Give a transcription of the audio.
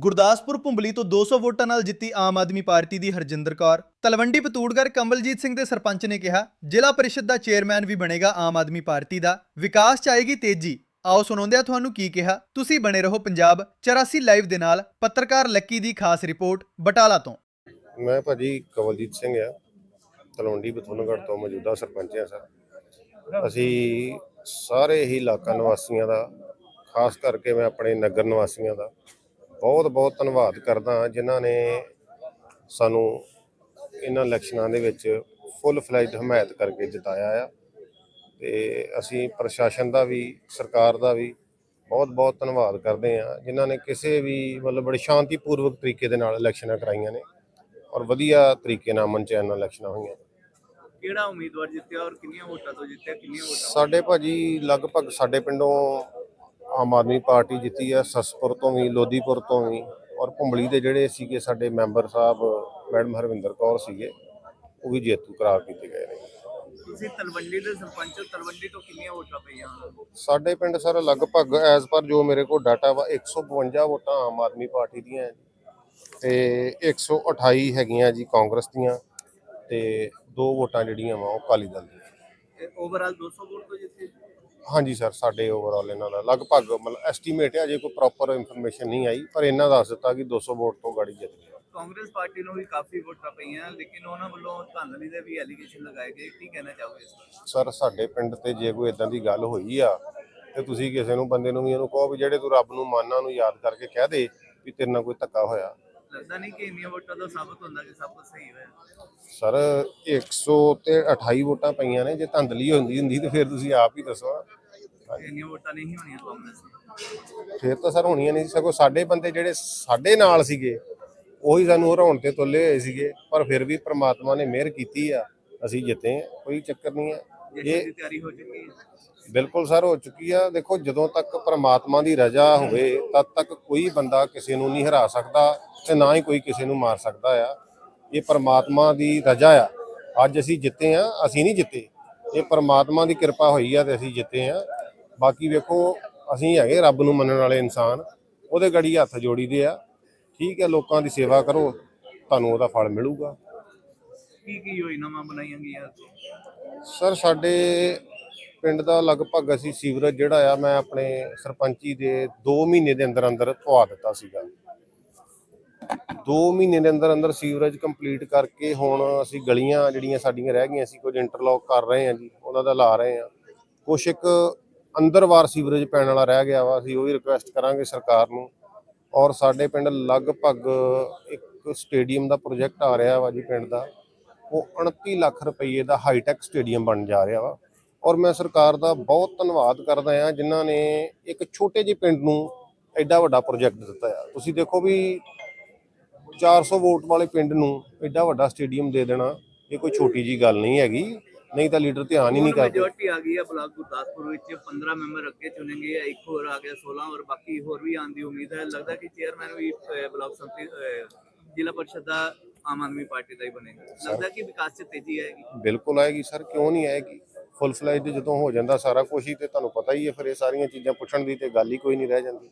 ਗੁਰਦਾਸਪੁਰ ਭੁੰਬਲੀ ਤੋਂ 200 ਵੋਟਾਂ ਨਾਲ ਜਿੱਤੀ ਆਮ ਆਦਮੀ ਪਾਰਟੀ ਦੀ ਹਰਜਿੰਦਰ ਕੌਰ। ਤਲਵੰਡੀ ਪਤੂੜਗੜ ਕਮਲਜੀਤ ਸਿੰਘ ਦੇ ਸਰਪੰਚ ਨੇ ਕਿਹਾ, ਜ਼ਿਲ੍ਹਾ ਪਰਿਸ਼ਦ ਦਾ ਚੇਅਰਮੈਨ ਵੀ ਬਣੇਗਾ ਆਮ ਆਦਮੀ ਪਾਰਟੀ ਦਾ। ਵਿਕਾਸ ਚ ਆਏਗੀ ਤੇਜ਼ੀ। ਆਓ ਸੁਣਾਉਂਦੇ ਹਾਂ ਤੁਹਾਨੂੰ ਕੀ ਕਿਹਾ, ਤੁਸੀਂ ਬਣੇ ਰਹੋ ਪੰਜਾਬ 84 ਲਾਈਵ ਦੇ ਨਾਲ, ਪੱਤਰਕਾਰ ਲੱਕੀ ਦੀ ਖਾਸ ਰਿਪੋਰਟ, ਬਟਾਲਾ ਤੋਂ। ਮੈਂ ਭਾਜੀ ਕਵਲਜੀਤ ਸਿੰਘ ਆ। ਤਲਵੰਡੀ ਬਥੋਨਗੜ੍ਹ ਤੋਂ ਮੌਜੂਦਾ ਸਰਪੰਚ ਆ, ਸਰ। ਅਸੀਂ ਸਾਰੇ ਹੀ ਇਲਾਕਾ ਨਿਵਾਸੀਆਂ ਦਾ, ਖਾਸ ਕਰਕੇ ਮੈਂ ਆਪਣੇ ਨਗਰ ਨਿਵਾਸੀਆਂ ਦਾ ਬਹੁਤ ਬਹੁਤ ਧੰਨਵਾਦ ਕਰਦਾ ਜਿਨ੍ਹਾਂ ਨੇ ਸਾਨੂੰ ਇਹਨਾਂ ਇਲੈਕਸ਼ਨਾਂ ਦੇ ਵਿੱਚ ਫੁੱਲ ਫਲੈਜਡ ਹਮਾਇਤ ਕਰਕੇ ਜਿਤਾਇਆ ਆ। ਤੇ ਅਸੀਂ ਪ੍ਰਸ਼ਾਸਨ ਦਾ ਵੀ ਸਰਕਾਰ ਦਾ ਵੀ ਬਹੁਤ ਬਹੁਤ ਧੰਨਵਾਦ ਕਰਦੇ ਹਾਂ ਜਿਨ੍ਹਾਂ ਨੇ ਕਿਸੇ ਵੀ ਮਤਲਬ ਬੜੇ ਸ਼ਾਂਤੀਪੂਰਵਕ ਤਰੀਕੇ ਦੇ ਨਾਲ ਇਲੈਕਸ਼ਨਾਂ ਕਰਾਈਆਂ ਨੇ ਔਰ ਵਧੀਆ ਤਰੀਕੇ ਨਾਲ ਅਮਨ ਚੈਨ ਨਾਲ ਇਲੈਕਸ਼ਨਾਂ ਹੋਈਆਂ ਕਿਹੜਾ ਉਮੀਦਵਾਰ ਜਿੱਤਿਆ ਔਰ ਕਿੰਨੀਆਂ ਵੋਟਾਂ ਤੋਂ ਜਿੱਤਿਆ ਕਿੰਨੀਆਂ ਵੋਟਾਂ ਸਾਡੇ ਭਾਜੀ ਲਗਭਗ ਸਾਡੇ ਪਿੰਡੋਂ ਆਮ ਆਦਮੀ ਪਾਰਟੀ ਜਿੱਤੀ ਹੈ ਸਸਪੁਰ ਤੋਂ ਵੀ ਲੋਧੀਪੁਰ ਤੋਂ ਵੀ ਔਰ ਭੁੰਬਲੀ ਦੇ ਜਿਹੜੇ ਸੀਗੇ ਸਾਡੇ ਮੈਂਬਰ ਸਾਹਿਬ ਮੈਡਮ ਹਰਵਿੰਦਰ ਕੌਰ ਸੀਗੇ ਉਹ ਵੀ ਜੇਤੂ ਕਰਾਰ ਕੀਤੇ ਗਏ ਨੇ। ਤੁਸੀਂ ਤਲਵੰਡੀ ਦੇ ਸਰਪੰਚ ਹੋ ਤਲਵੰਡੀ ਤੋਂ ਕਿੰਨੀਆਂ ਵੋਟਾਂ ਪਈਆਂ? ਸਾਡੇ ਪਿੰਡ ਸਰ ਲਗਭਗ ਐਜ਼ ਪਰ ਜੋ ਮੇਰੇ ਕੋਲ ਡਾਟਾ ਵਾ 152 ਵੋਟਾਂ ਆਮ ਆਦਮੀ ਪਾਰਟੀ ਦੀਆਂ ਹੈ ਤੇ 128 ਹੈਗੀਆਂ ਜੀ ਕਾਂਗਰਸ ਦੀਆਂ ਤੇ ਦੋ ਵੋਟਾਂ ਜਿਹੜੀਆਂ ਵਾ ਉਹ ਅਕਾਲੀ ਦਲ ਦੀਆਂ। ਓਵਰਆਲ 200 ਵੋਟ ਤੋਂ ਜਿੱਤੇ? ਹਾਂਜੀ ਸਰ ਸਾਡੇ ਓਵਰਆਲ ਇਹਨਾਂ ਦਾ ਲਗਭਗ ਮਤਲਬ ਐਸਟੀਮੇਟ ਹੈ ਅਜੇ ਕੋਈ ਪ੍ਰੋਪਰ ਇਨਫੋਰਮੇਸ਼ਨ ਨਹੀਂ ਆਈ ਪਰ ਇਹਨਾਂ ਦੱਸ ਦਿੱਤਾ ਕਿ 200 ਵੋਟ ਤੋਂ ਗਾੜੀ ਜਿੱਤ ਗਏ। ਕਾਂਗਰਸ ਪਾਰਟੀ ਨੂੰ ਵੀ ਕਾਫੀ ਵੋਟਾਂ ਪਈਆਂ ਲੇਕਿਨ ਉਹਨਾਂ ਵੱਲੋਂ ਧਾਂਦਲੀ ਦੇ ਵੀ ਐਲੀਗੇਸ਼ਨ ਲਗਾਏ ਗਏ ਕੀ ਕਹਿਣਾ ਚਾਹੋਗੇ ਇਸ ਬਾਰੇ? ਸਰ ਸਾਡੇ ਪਿੰਡ ਤੇ ਜੇ ਕੋਈ ਇਦਾਂ ਦੀ ਗੱਲ ਹੋਈ ਆ ਤੇ ਤੁਸੀਂ ਕਿਸੇ ਨੂੰ ਬੰਦੇ ਨੂੰ ਵੀ ਇਹਨੂੰ ਕਹੋ ਵੀ ਜਿਹੜੇ ਤੂੰ ਰੱਬ ਨੂੰ ਮੰਨਣਾ ਨੂੰ ਯਾਦ ਕਰਕੇ ਕਹਿ ਦੇ ਵੀ ਤੇਰੇ ਨਾਲ ਕੋਈ ਧੱਕਾ ਹੋਇਆ। ਲੱਗਦਾ ਨਹੀਂ ਕਿ ਇੰਨੀਆਂ ਵੋਟਾਂ ਤੋਂ ਸਾਬਤ ਹੁੰਦਾ ਕਿ ਸਭ ਕੁਝ ਸਹੀ ਹੋਇਆ। ਸਰ 100 ਤੇ 28 ਵੋਟਾਂ ਪਈਆਂ ਨੇ ਜੇ ਧੰਦਲੀ ਹੁੰਦੀ ਹੁੰਦੀ ਤੇ ਫਿਰ ਤੁਸੀਂ ਆਪ ਹੀ ਦੱਸੋ। ਇੰਨੀਆਂ ਵੋਟਾਂ ਨਹੀਂ ਹੋਣੀਆਂ ਕਾਂਗਰਸ ਦੀਆਂ ਫਿਰ ਤਾਂ ਸਰ ਹੋਣੀਆਂ ਨਹੀਂ ਸੀ ਸਗੋਂ ਸਾਡੇ ਬੰਦੇ ਜਿਹੜੇ ਸਾਡੇ ਨਾਲ ਸੀਗੇ ਉਹੀ ਸਾਨੂੰ ਹਰਾਉਣ ਤੇ ਤੁੱਲੇ ਹੋਏ ਸੀਗੇ ਪਰ ਫਿਰ ਵੀ ਪ੍ਰਮਾਤਮਾ ਨੇ ਮਿਹਰ ਕੀਤੀ ਆ ਅਸੀਂ ਜਿੱਤੇ ਕੋਈ ਚੱਕਰ ਨਹੀਂ ਇਹ ਦੀ ਤਿਆਰੀ ਹੋ ਚੁੱਕੀ ਹੈ। ਬਿਲਕੁਲ ਸਰ ਹੋ ਚੁੱਕੀ ਆ। ਦੇਖੋ ਜਦੋਂ ਤੱਕ ਪ੍ਰਮਾਤਮਾ ਦੀ ਰਜ਼ਾ ਹੋਵੇ ਤਦ ਤੱਕ ਕੋਈ ਬੰਦਾ ਕਿਸੇ ਨੂੰ ਨਹੀਂ ਹਰਾ ਸਕਦਾ ਤੇ ਨਾ ਹੀ ਕੋਈ ਕਿਸੇ ਨੂੰ ਮਾਰ ਸਕਦਾ ਆ। ਇਹ ਪ੍ਰਮਾਤਮਾ ਦੀ ਰਜ਼ਾ ਆ। ਅੱਜ ਅਸੀਂ ਜਿੱਤੇ ਆ ਅਸੀਂ ਨਹੀਂ ਜਿੱਤੇ। ਇਹ ਪ੍ਰਮਾਤਮਾ ਦੀ ਕਿਰਪਾ ਹੋਈ ਆ ਤੇ ਅਸੀਂ ਜਿੱਤੇ ਆ। ਬਾਕੀ ਵੇਖੋ ਅਸੀਂ ਹੈਗੇ ਰੱਬ ਨੂੰ ਮੰਨਣ ਵਾਲੇ ਇਨਸਾਨ। ਉਹਦੇ ਗੜੀ ਹੱਥ ਜੋੜੀਦੇ ਆ। ਠੀਕ ਹੈ ਲੋਕਾਂ ਦੀ ਸੇਵਾ ਕਰੋ ਤੁਹਾਨੂੰ ਉਹਦਾ ਫਲ ਮਿਲੂਗਾ। ਕੀ ਕੀ ਯੋਜਨਾਵਾਂ ਬਣਾਈਆਂ ਗਈਆਂ? ਸਰ ਸਾਡੇ ਪਿੰਡ ਦਾ ਲਗਭਗ ਅਸੀਂ ਸੀਵਰੇਜ ਜਿਹੜਾ ਆ, ਮੈਂ ਆਪਣੇ ਸਰਪੰਚੀ ਦੇ 2 ਮਹੀਨੇ ਦੇ ਅੰਦਰ ਅੰਦਰ ਪਵਾ ਦਿੱਤਾ ਸੀਗਾ। 2 ਮਹੀਨੇ ਦੇ ਅੰਦਰ ਅੰਦਰ ਸੀਵਰੇਜ ਕੰਪਲੀਟ ਕਰਕੇ ਹੁਣ ਅਸੀਂ ਗਲੀਆਂ ਜਿਹੜੀਆਂ ਸਾਡੀਆਂ ਰਹਿ ਗਈਆਂ ਸੀ, ਕੁਝ ਇੰਟਰਲੌਕ ਕਰ ਰਹੇ ਹਾਂ ਜੀ, ਉਹਨਾਂ ਦਾ ਲਾ ਰਹੇ ਹਾਂ। ਕੁਛ ਇੱਕ ਅੰਦਰਵਾਰ ਸੀਵਰੇਜ ਪੈਣ ਵਾਲਾ ਰਹਿ ਗਿਆ ਵਾ, ਅਸੀਂ ਉਹ ਵੀ ਰਿਕੁਐਸਟ ਕਰਾਂਗੇ ਸਰਕਾਰ ਨੂੰ। ਔਰ ਸਾਡੇ ਪਿੰਡ ਲਗਭਗ ਇੱਕ ਸਟੇਡੀਅਮ ਦਾ ਪ੍ਰੋਜੈਕਟ ਆ ਰਿਹਾ ਵਾ ਜੀ ਪਿੰਡ ਦਾ। ਉਹ 29 ਲੱਖ ਰੁਪਏ ਦਾ ਹਾਈਟੈਕ ਸਟੇਡੀਅਮ ਬਣ ਜਾ ਰਿਹਾ ਵਾ। ਔਰ ਮੈਂ ਸਰਕਾਰ ਦਾ ਬਹੁਤ ਧੰਨਵਾਦ ਕਰਦਾ ਹਾਂ ਜਿਨ੍ਹਾਂ ਨੇ ਇੱਕ ਛੋਟੇ ਜਿਹੇ ਪਿੰਡ ਨੂੰ ਐਡਾ ਵੱਡਾ ਪ੍ਰੋਜੈਕਟ ਦਿੱਤਾ ਆ। ਤੁਸੀਂ ਦੇਖੋ ਵੀ 400 ਵੋਟ ਵਾਲੇ ਪਿੰਡ ਨੂੰ ਐਡਾ ਵੱਡਾ ਸਟੇਡੀਅਮ ਦੇ ਦੇਣਾ ਇਹ ਕੋਈ ਛੋਟੀ ਜੀ ਗੱਲ ਨਹੀਂ ਹੈਗੀ। ਨਹੀਂ ਤਾਂ ਲੀਡਰ ਧਿਆਨ ਹੀ ਨਹੀਂ ਕਰਦੇ। ਮੈਜੋਰਟੀ ਆ ਗਈ ਹੈ ਬਲਾਕ ਗੁਰਦਾਸਪੁਰ ਵਿੱਚ। 15 ਮੈਂਬਰ ਅੱਗੇ ਚੁਣेंगे ਇੱਕ ਹੋਰ ਆ ਗਿਆ 16 ਔਰ ਬਾਕੀ ਹੋਰ ਵੀ ਆਉਣ ਦੀ ਉਮੀਦ ਹੈ। ਲੱਗਦਾ ਕਿ ਚੇਅਰਮੈਨ ਵੀ ਬਲਾਕ ਅਹ, ਜ਼ਿਲ੍ਹਾ ਪਰਿਸ਼ਦ ਦਾ ਆਮ ਆਦਮੀ ਪਾਰਟੀ ਦਾ ਹੀ ਬਣੇਗਾ। ਲੱਗਦਾ ਕਿ ਵਿਕਾਸ 'ਚ ਤੇਜ਼ੀ ਆਏਗੀ। ਬਿਲਕੁਲ ਆਏਗੀ ਸਰ ਕਿਉਂ ਨਹੀਂ ਆਏਗੀ? ਫੁੱਲ ਫਲੈਜ ਜਦੋਂ ਹੋ ਜਾਂਦਾ ਸਾਰਾ ਕੁਝ ਹੀ ਤੇ ਤੁਹਾਨੂੰ ਪਤਾ ਹੀ ਹੈ, ਫਿਰ ਇਹ ਸਾਰੀਆਂ ਚੀਜ਼ਾਂ ਪੁੱਛਣ ਦੀ ਤੇ ਗੱਲ ਹੀ ਕੋਈ ਨਹੀਂ ਰਹਿ ਜਾਂਦੀ।